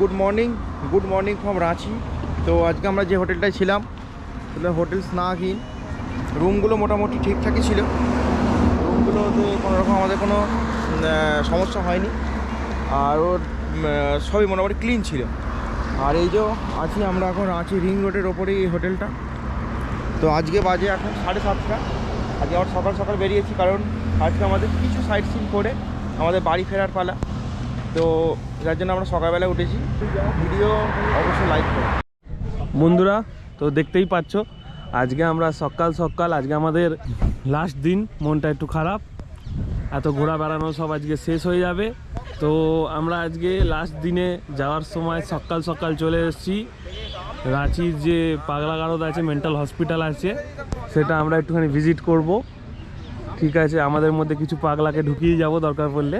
Good morning good morning from Ranchi. তো আজকে আমরা যে হোটেলটায় ছিলাম হোটেল স্নাগিন। রুমগুলো মোটামুটি ঠিকঠাকই ছিল। রুমগুলোতে কোনো রকম আমাদের কোনো সমস্যা হয়নি। আর ওর সবই মোটামুটি ক্লিন ছিল। আর এই যে আছি আমরা এখন রাঁচি রিং রোডের ওপরেই এই হোটেলটা। তো আজকে বাজে এখন সাড়ে সাতটা। আজকে আবার সকাল সকাল বেরিয়েছি, কারণ আজকে আমাদের কিছু সাইট সিন করে আমাদের বাড়ি ফেরার পালা। তো যার জন্য আমরা সকালবেলা উঠেছি। ভিডিও অবশ্যই লাইক করো। বন্ধুরা, তো দেখতেই পাচ্ছ, আজকে আমরা সকাল সকাল, আজকে আমাদের লাস্ট দিন, মনটা একটু খারাপ। এত ঘোরা বেড়ানো সব আজকে শেষ হয়ে যাবে। তো আমরা আজকে লাস্ট দিনে যাওয়ার সময় সকাল সকাল চলে এসেছি। রাঁচির যে পাগলা গারদ আছে মেন্টাল হসপিটাল আছে, সেটা আমরা একটুখানি ভিজিট করব। ঠিক আছে আমাদের মধ্যে কিছু পাগলাকে ঢুকিয়ে যাব দরকার পড়লে।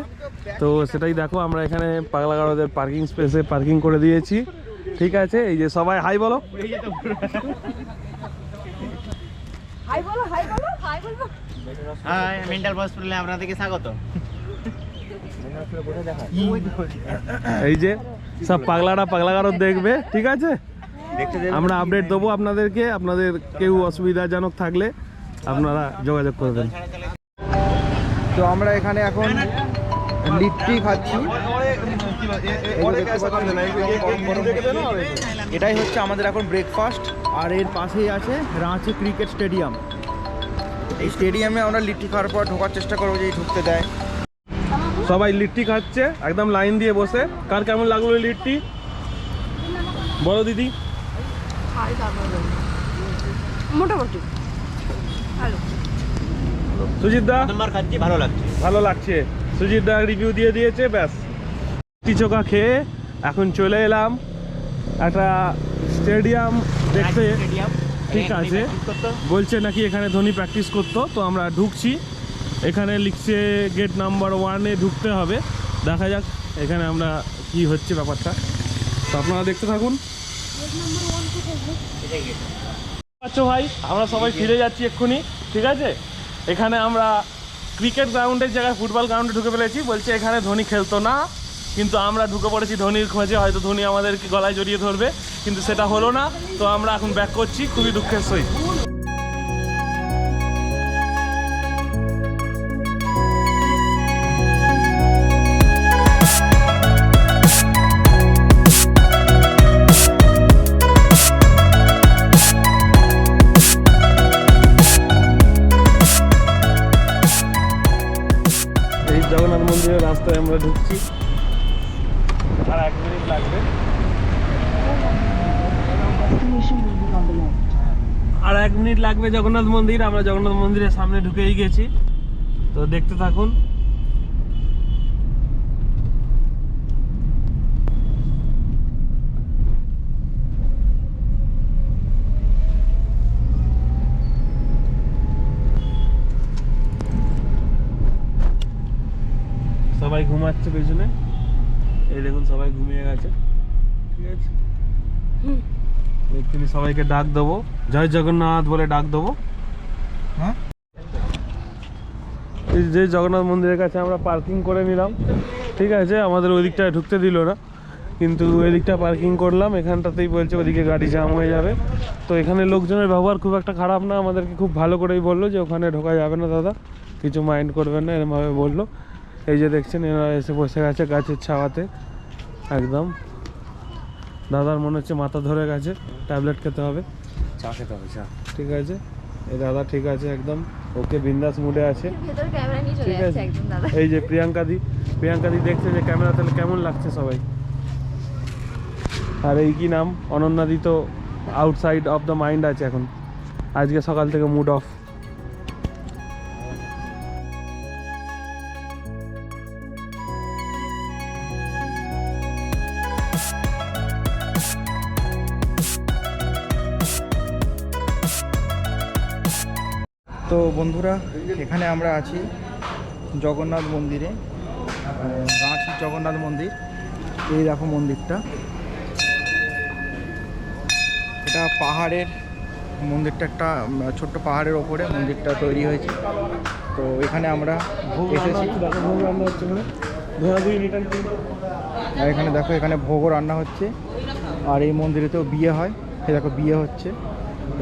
তো সেটাই দেখো আমরা এখানে পাগলা গারদের পার্কিং স্পেসে পার্কিং করে দিয়েছি। ঠিক আছে এই যে সবাই হাই বলো। হাই বলো হাই বলো হাই বলব হাই মেন্টাল হসপিটালে আপনাদেরকে স্বাগত। এই যে সব পাগলারা পাগলা গারদ দেখবে ঠিক আছে? আমরা আপডেট দেবো আপনাদেরকে আপনাদের কেউ অসুবিধাজনক থাকলে আপনারা যোগাযোগ করবেন তো আমরা এখানে এখন লিট্টি খাচ্ছি। এটাই হচ্ছে আমাদের এখন ব্রেকফাস্ট আর এর পাশেই আছে রাঁচি ক্রিকেট স্টেডিয়াম এই স্টেডিয়ামে আমরা লিট্টি খাওয়ার পর ঢোকার চেষ্টা করব যে ঢুকতে দেয়। সবাই লিট্টি খাচ্ছে, একদম লাইন দিয়ে বসে। কার কেমন লাগল লিট্টি? বলো দিদি। মোটামুটি। সুজিত দা? প্রথমবার খাচ্ছি ভালো লাগছে। ভালো লাগছে। সুজিত দা রিভিউ দিয়ে দিয়েছে ব্যাস। চোখা খেয়ে এখন চলে এলাম একটা স্টেডিয়াম দেখতে। ঠিক আছে। বলছে নাকি এখানে ধোনি প্র্যাকটিস করতো তো আমরা ঢুকছি। এখানে লিখছে গেট নাম্বার ওয়ানে ঢুকতে হবে। দেখা যাক এখানে আমরা কি হচ্ছে ব্যাপারটা। তো আপনারা দেখতে থাকুন। আচ্ছা ভাই আমরা সবাই ফিরে যাচ্ছি এক্ষুনি ঠিক আছে? এখানে আমরা ক্রিকেট গ্রাউন্ডের জায়গায় ফুটবল গ্রাউন্ডে ঢুকে ফেলেছি। বলছে, এখানে ধোনি খেলতো না। কিন্তু আমরা ঢুকে পড়েছি ধোনির খোঁজে। হয়তো ধোনি আমাদেরকে গলায় জড়িয়ে ধরবে, কিন্তু সেটা হলো না। তো আমরা এখন ব্যাক করছি, খুবই দুঃখের সহিত। রাস্তায় আমরা ঢুকছি। আর এক মিনিট লাগবে। আর এক মিনিট লাগবে জগন্নাথ মন্দির। আমরা জগন্নাথ মন্দিরের সামনে ঢুকেই গেছি। তো দেখতে থাকুন সবাই ঘুমাচ্ছে পেছনে। এই দেখুন সবাই ঘুমিয়ে গেছে। ঠিক আছে? এক্ষুনি সবাইকে ডাক দেবো। জয় জগন্নাথ বলে ডাক দেবো। হ্যাঁ? যে জগন্নাথ মন্দিরের কাছে আমরা পার্কিং করে নিলাম। ঠিক আছে? আমাদের ওই দিকটায় ঢুকতে দিল না। কিন্তু ওই দিকটা পার্কিং করলাম। এখানটাতেই বলছে ওদিকে গাড়ি জাম হয়ে যাবে। তো এখানে লোকজনের ব্যবহার খুব একটা খারাপ না। আমাদেরকে খুব ভালো করেই বলল যে ওখানে ঢোকা যাবে না দাদা। কিছু মাইন্ড করবেন না এরমভাবে বলল। এই যে দেখছেন এরা এসে বসে গেছে গাছের ছাওয়াতে একদম। দাদার মনে হচ্ছে মাথা ধরে গেছে ট্যাবলেট খেতে হবে। চা খেতে হবে চা। ঠিক আছে? এই দাদা ঠিক আছে একদম ওকে বিন্দাস মুডে আছে। ঠিক আছে? এই যে প্রিয়াঙ্কা দি প্রিয়াঙ্কা দি দেখছে যে ক্যামেরা তাহলে কেমন লাগছে সবাই। আর এই কি নাম? অনন্যাদি তো আউটসাইড অফ দ্য মাইন্ড আছে এখন। আজকে সকাল থেকে মুড অফ তো বন্ধুরা এখানে আমরা আছি জগন্নাথ মন্দিরে রাঁচির জগন্নাথ মন্দির। এই দেখো মন্দিরটা। এটা পাহাড়ের মন্দিরটা একটা ছোট্ট পাহাড়ের ওপরে মন্দিরটা তৈরি হয়েছে। তো এখানে আমরা এসেছি। আর এখানে দেখো এখানে ভোগও রান্না হচ্ছে। আর এই মন্দিরেতেও বিয়ে হয়। এই দেখো বিয়ে হচ্ছে।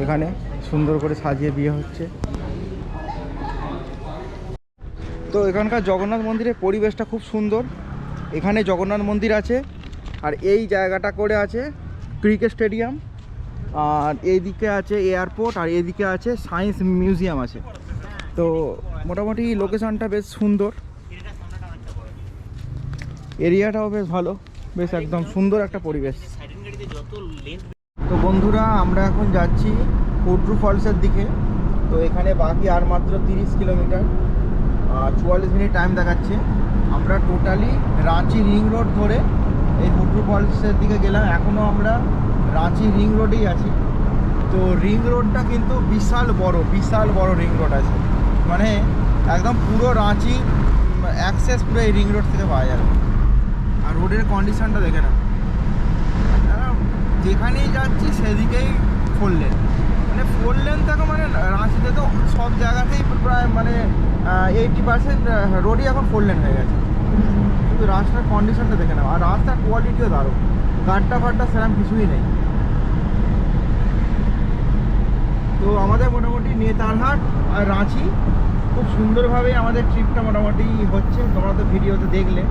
এখানে সুন্দর করে সাজিয়ে বিয়ে হচ্ছে। তো এখানকার জগন্নাথ মন্দিরের পরিবেশটা খুব সুন্দর। এখানে জগন্নাথ মন্দির আছে, আর এই জায়গাটা করে আছে ক্রিকেট স্টেডিয়াম আর এইদিকে আছে এয়ারপোর্ট আর এদিকে আছে সায়েন্স মিউজিয়াম আছে। তো মোটামুটি লোকেশনটা বেশ সুন্দর। এরিয়াটাও বেশ ভালো, বেশ একদম সুন্দর একটা পরিবেশ। তো বন্ধুরা, আমরা এখন যাচ্ছি হুড্রু ফলসের দিকে। তো এখানে বাকি আর মাত্র তিরিশ কিলোমিটার। চুয়াল্লিশ মিনিট টাইম দেখাচ্ছে। আমরা টোটালি রাঁচি রিং রোড ধরে এই হুড্রু ফলসের দিকে গেলাম। এখনও আমরা রাঁচি রিং রোডেই আছি। তো রিং রোডটা কিন্তু বিশাল বড় বিশাল বড় রিং রোড আছে। মানে একদম পুরো রাঁচি অ্যাক্সেস পুরো এই রিং রোড থেকে পাওয়া যাবে। আর রোডের কন্ডিশনটা দেখে না যেখানেই যাচ্ছি সেদিকেই ফোর লেন মানে ফোর লেন থেকে মানে রাঁচিতে তো সব জায়গাতেই প্রায় মানে এইটটি পার্সেন্ট রোডই এখন ফোর লেন হয়ে গেছে। কিন্তু রাস্তার কন্ডিশনটা দেখে নাও। আর রাস্তার কোয়ালিটিও দারুণ। গাড্ডা ফাড্ডা সেরকম কিছুই নেই। তো আমাদের মোটামুটি নেতারহাট আর রাঁচি খুব সুন্দরভাবে আমাদের ট্রিপটা মোটামুটি হচ্ছে। তোমরা তো ভিডিওতে দেখলে।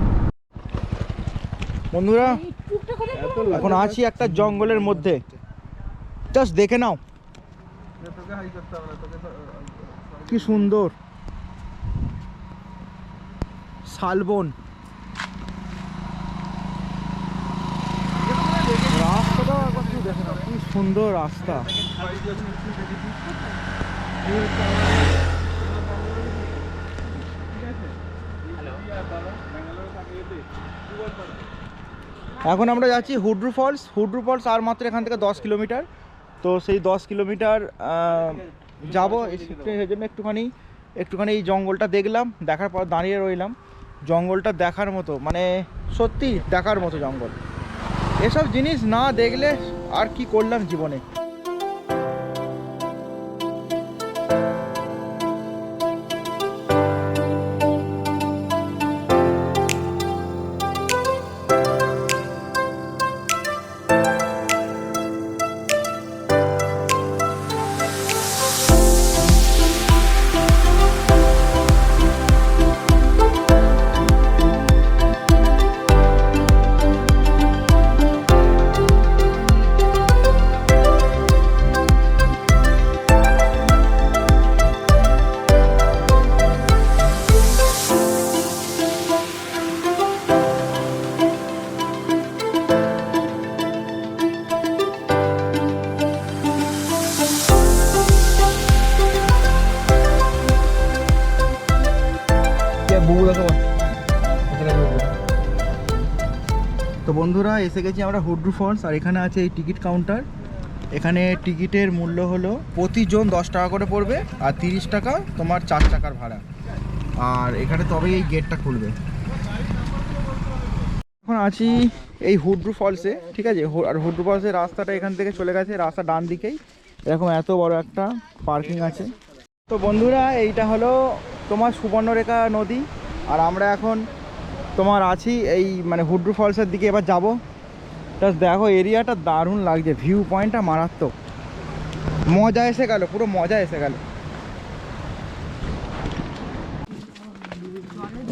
বন্ধুরা এখন আছি একটা জঙ্গলের মধ্যে। জাস্ট দেখে নাও। কি সুন্দর। শালবন। রাস্তাটা কি সুন্দর রাস্তা। এখন আমরা যাচ্ছি হুড্রু ফলস। হুড্রু ফলস আর মাত্র এখান থেকে দশ কিলোমিটার। তো সেই দশ কিলোমিটার যাব সেই জন্য একটুখানি। একটুখানি এই জঙ্গলটা দেখলাম, দেখার পর দাঁড়িয়ে রইলাম। জঙ্গলটা দেখার মতো মানে সত্যি দেখার মতো জঙ্গল। এসব জিনিস না দেখলে আর কি করলাম জীবনে? এসে গেছি আমরা হুড্রু ফলস, আর এখানে আছে এই টিকিট কাউন্টার। এখানে টিকিটের মূল্য হলো প্রতিজন দশ টাকা করে পড়বে আর তিরিশ টাকা তোমার চার টাকার ভাড়া। আর এখানে তবেই এই গেটটা খুলবে। এখন আছি এই হুড্রু ফলসে, ঠিক আছে? আর হুড্রু ফলসের রাস্তাটা এখান থেকে চলে গেছে, রাস্তা ডান দিকেই। এরকম এত বড় একটা পার্কিং আছে। তো বন্ধুরা, এইটা হলো তোমার সুবর্ণরেখা নদী। আর আমরা এখন তোমার আছি এই মানে হুড্রু ফলসের দিকে এবার যাব। জাস্ট দেখো এরিয়াটা দারুণ লাগছে ভিউ পয়েন্টটা মারাত্মক। মজা এসে গেল, পুরো মজা এসে গেল।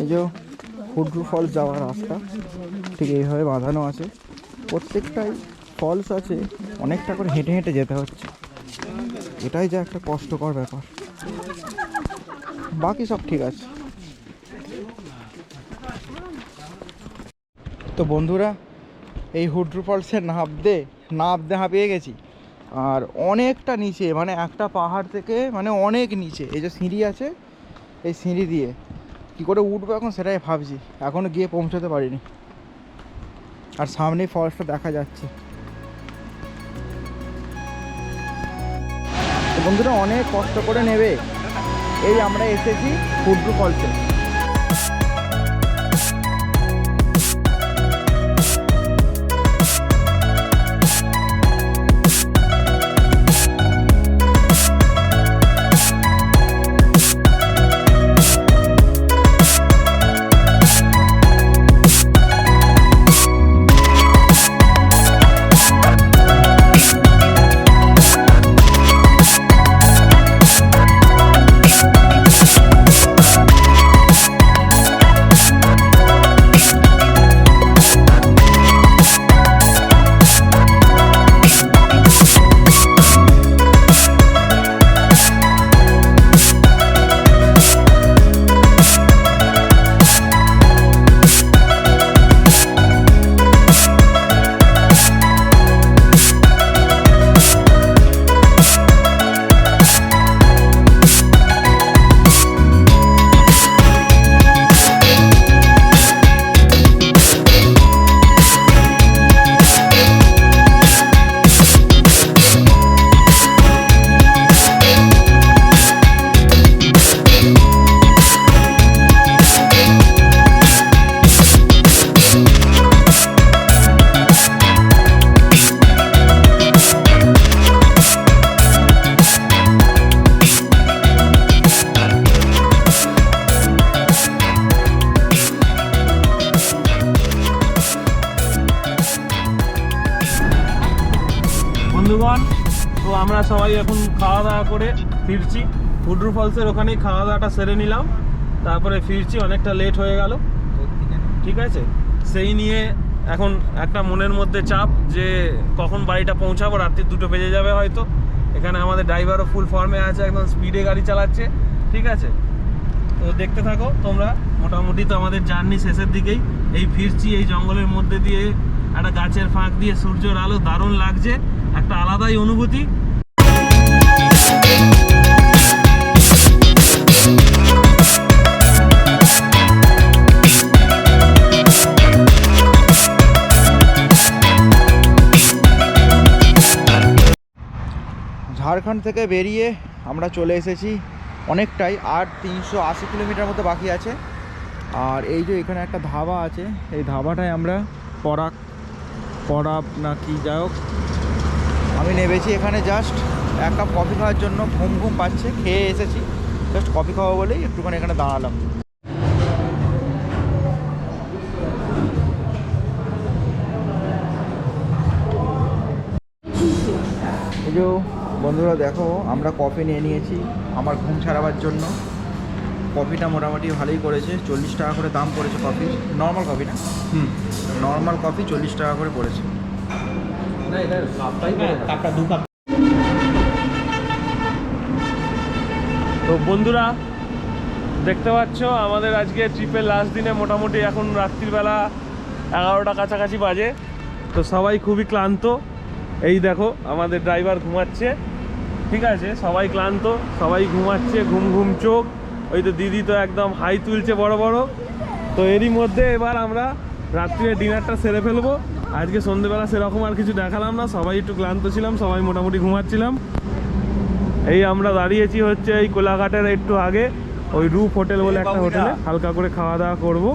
এই যে হুড্রু ফলস যাওয়ার রাস্তা, ঠিক এইভাবে বাঁধানো আছে। প্রত্যেকটাই ফলস আছে, অনেকটা করে হেঁটে হেঁটে যেতে হচ্ছে। এটাই যা একটা কষ্টকর ব্যাপার। বাকি সব ঠিক আছে। তো বন্ধুরা, এই হুড্রু ফলসে নাবতে নাবতে হাঁপিয়ে গেছি। আর অনেকটা নিচে মানে একটা পাহাড় থেকে মানে অনেক নিচে, এই যে সিঁড়ি আছে, এই সিঁড়ি দিয়ে। কী করে উঠবো এখন সেটাই ভাবছি এখনও গিয়ে পৌঁছাতে পারিনি। আর সামনেই ফলসটা দেখা যাচ্ছে। বন্ধুরা, অনেক কষ্ট করে নেবে। এই আমরা এসেছি হুড্রু ফলসে। সবাই এখন খাওয়া দাওয়া করে ফিরছি। হুড্রু ফলসের ওখানেই খাওয়া দাওয়াটা সেরে নিলাম। তারপরে ফিরছি, অনেকটা লেট হয়ে গেল। ঠিক আছে? সেই নিয়ে এখন একটা মনের মধ্যে চাপ যে কখন বাড়িটা পৌঁছাবো, রাত্রি দুটো বেজে যাবে হয়তো। এখানে আমাদের ড্রাইভারও ফুল ফর্মে আছে, একদম স্পিডে গাড়ি চালাচ্ছে। ঠিক আছে? তো দেখতে থাকো তোমরা। মোটামুটি তো আমাদের জার্নি শেষের দিকেই। এই ফিরছি, এই জঙ্গলের মধ্যে দিয়ে একটা গাছের ফাঁক দিয়ে সূর্যের আলো দারুণ লাগছে। একটা আলাদাই অনুভূতি। ঝাড়খণ্ড থেকে বেরিয়ে আমরা চলে এসেছি। অনেকটাই আর তিনশো আশি কিলোমিটার মতো বাকি আছে। আর এই যে এখানে একটা ধাবা আছে, এই ধাবাটায় আমরা পরাগ পরাব না কি যাই হোক, আমি নেমেছি এখানে জাস্ট এক কাপ কফি খাওয়ার জন্য ঘুম ঘুম পাচ্ছে খেয়ে এসেছি। জাস্ট কফি খাওয়া বলেই একটুখানি এখানে দাঁড়ালাম। এই যে বন্ধুরা দেখো আমরা কফি নিয়ে নিয়েছি আমার ঘুম ছাড়াবার জন্য। কফিটা মোটামুটি ভালোই করেছে চল্লিশ টাকা করে দাম পড়েছে কফি নর্মাল কফি না? হুম। নর্মাল কফি চল্লিশ টাকা করে পড়েছে। কাপটা দু কাপ তো বন্ধুরা, দেখতে পাচ্ছ, আমাদের আজকে ট্রিপের লাস্ট দিনে মোটামুটি এখন রাত্রিবেলা এগারোটা কাছাকাছি বাজে। তো সবাই খুবই ক্লান্ত। এই দেখো, আমাদের ড্রাইভার ঘুমাচ্ছে। ঠিক আছে, সবাই ক্লান্ত, সবাই ঘুমাচ্ছে, ঘুম ঘুম চোখ। ওই তো দিদি তো একদম হাই তুলছে বড় বড়। তো এরই মধ্যে এবার আমরা রাত্রিরে ডিনারটা সেরে ফেলব। আজকে সন্ধেবেলা সেরকম আর কিছু দেখালাম না, সবাই একটু ক্লান্ত ছিলাম, সবাই মোটামুটি ঘুমাচ্ছিলাম। এই আমরা দাঁড়িয়েছি হচ্ছে এই কোলাঘাটের একটু আগে ওই রুফ হোটেল বলে একটা হোটেলে। হালকা করে খাওয়া দাওয়া করব।